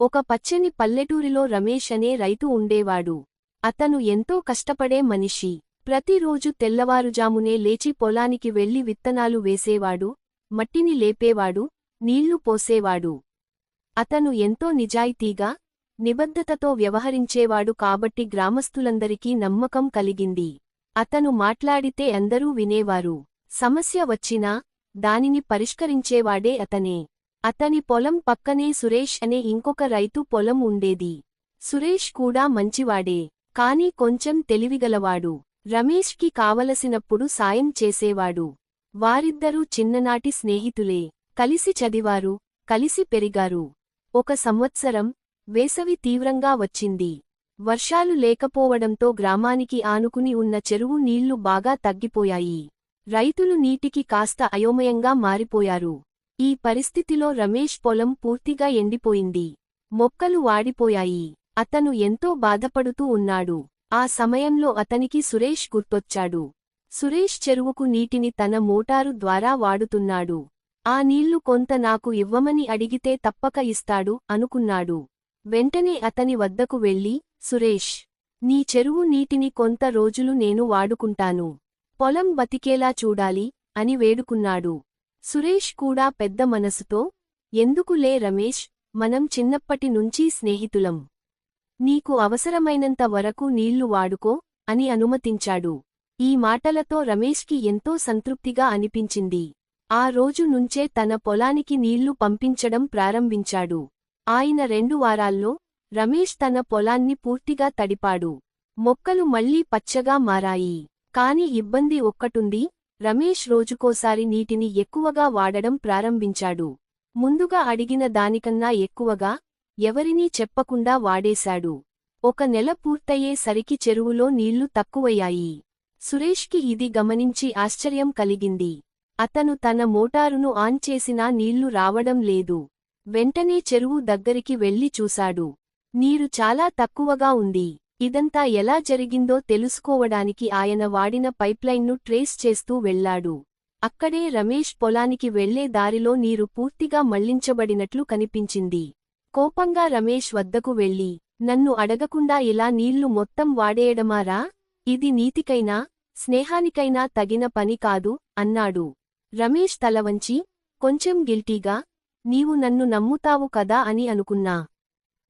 ఒక పచ్చని పల్లెటూరిలో రమేష్ అనే రైతు ఉండేవాడు. అతను ఎంతో కష్టపడే మనిషి. ప్రతిరోజు తెల్లవారుజామునే లేచి పొలానికి వెళ్ళి విత్తనాలు వేసేవాడు మట్టిని లేపేవాడు నీళ్ళు పోసేవాడు. అతను ఎంతో నిజాయితీగా నిబద్ధతతో వ్యవహరించేవాడు కాబట్టి గ్రామస్తులందరికీ నమ్మకం కలిగింది. అతను మాట్లాడితే అందరూ వినేవారు. సమస్య వచ్చినా దానిని పరిష్కరించేవాడే అతనే. అతని పొలం పక్కనే సురేష్ అనే ఇంకొక రైతు పొలం ఉండేది. సురేష్ కూడా మంచివాడే కాని కొంచెం తెలివిగలవాడు. రమేష్కి కావలసినప్పుడు సాయం చేసేవాడు. వారిద్దరూ చిన్ననాటి స్నేహితులే. కలిసి చదివారు కలిసి పెరిగారు. ఒక సంవత్సరం వేసవి తీవ్రంగా వచ్చింది. వర్షాలు లేకపోవడంతో గ్రామానికి ఆనుకుని ఉన్న చెరువు నీళ్ళు బాగా తగ్గిపోయాయి. రైతులు నీటికి కాస్త అయోమయంగా మారిపోయారు. ఈ పరిస్థితిలో రమేష్ పొలం పూర్తిగా ఎండిపోయింది. మొక్కలు వాడిపోయాయి. అతను ఎంతో బాధపడుతూ ఉన్నాడు. ఆ సమయంలో అతనికి సురేష్ గుర్తొచ్చాడు. సురేష్ చెరువుకు నీటిని తన మోటారు ద్వారా వాడుతున్నాడు. ఆ నీళ్ళు కొంత నాకు ఇవ్వమని అడిగితే తప్పక ఇస్తాడు అనుకున్నాడు. వెంటనే అతని వద్దకు వెళ్ళి సురేష్ నీ చెరువు నీటిని కొంత రోజులు నేను వాడుకుంటాను. పొలం బతికేలా చూడాలి అని వేడుకున్నాడు. సురేష్ కూడా పెద్ద మనసుతో ఎందుకులే రమేష్ మనం చిన్నప్పటి నుంచీ స్నేహితులం. నీకు అవసరమైనంత వరకు నీళ్ళు వాడుకో అని అనుమతించాడు. ఈ మాటలతో రమేష్కి ఎంతో సంతృప్తిగా అనిపించింది. ఆ రోజు నుంచే తన పొలానికి నీళ్ళు పంపించడం ప్రారంభించాడు. ఆయన రెండు వారాల్లో రమేష్ తన పొలాన్ని పూర్తిగా తడిపాడు. మొక్కలు మళ్ళీ పచ్చగా మారాయి. కాని ఇబ్బంది ఒక్కటుంది రమేష్ రోజుకోసారి నీటిని ఎక్కువగా వాడడం ప్రారంభించాడు. ముందుగా అడిగిన దానికన్నా ఎక్కువగా ఎవరినీ చెప్పకుండా వాడేశాడు. ఒక నెల పూర్తయ్యే సరికి చెరువులో నీళ్ళు తక్కువయ్యాయి. సురేష్కి ఇది గమనించి ఆశ్చర్యం కలిగింది. అతను తన మోటారును ఆన్ చేసినా నీళ్ళు రావడం లేదు. వెంటనే చెరువు దగ్గరికి వెళ్ళి చూశాడు. నీరు చాలా తక్కువగా ఉంది. ఇదంతా ఎలా జరిగిందో తెలుసుకోవడానికి ఆయన వాడిన పైప్లైన్ను ట్రేస్ చేస్తూ వెళ్ళాడు అక్కడే రమేష్ పొలానికి వెళ్ళే దారిలో నీరు పూర్తిగా మళ్ళించబడినట్లు కనిపించింది. కోపంగా రమేష్ వద్దకు వెళ్ళి నన్ను అడగకుండా ఇలా నీళ్ళు మొత్తం వాడేయడమారా? ఇది నీతికైనా స్నేహానికైనా తగిన పని కాదు అన్నాడు. రమేష్ తలవంచి కొంచెం గిల్టీగా నీవు నన్ను నమ్ముతావు కదా అని అనుకున్నా.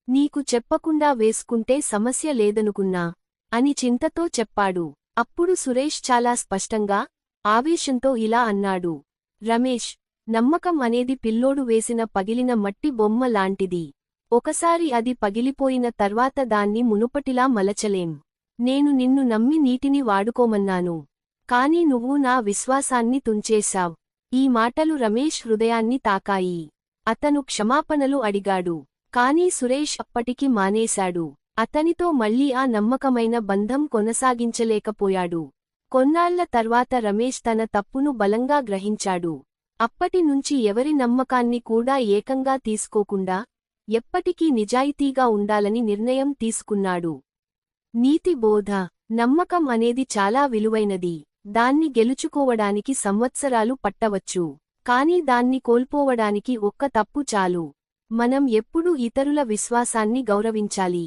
నీకు చెప్పకుండా వేసుకుంటే సమస్య లేదనుకున్నా అని చింతతో చెప్పాడు. అప్పుడు సురేష్ చాలా స్పష్టంగా ఆవేశంతో ఇలా అన్నాడు. రమేష్ నమ్మకం అనేది పిల్లోడు వేసిన పగిలిన మట్టి బొమ్మ లాంటిది. ఒకసారి అది పగిలిపోయిన తర్వాత దాన్ని మునుపటిలా మలచలేం. నేను నిన్ను నమ్మి నీటిని వాడుకోమన్నాను. కాని నువ్వు నా విశ్వాసాన్ని తుంచేశావ్. ఈ మాటలు రమేష్ హృదయాన్ని తాకాయి. అతను క్షమాపణలు అడిగాడు. కాని సురేష్ అప్పటికి మానేశాడు. అతనితో మళ్ళీ ఆ నమ్మకమైన బంధం కొనసాగించలేకపోయాడు. కొన్నాళ్ళ తర్వాత రమేష్ తన తప్పును బలంగా గ్రహించాడు. అప్పటినుంచి ఎవరి నమ్మకాన్ని కూడా ఏకంగా తీసుకోకుండా ఎప్పటికీ నిజాయితీగా ఉండాలని నిర్ణయం తీసుకున్నాడు. నీతి బోధ నమ్మకం అనేది చాలా విలువైనది. దాన్ని గెలుచుకోవడానికి సంవత్సరాలు పట్టవచ్చు. కాని దాన్ని కోల్పోవడానికి ఒక్క తప్పు చాలు. మనం ఎప్పుడూ ఇతరుల విశ్వాసాన్ని గౌరవించాలి.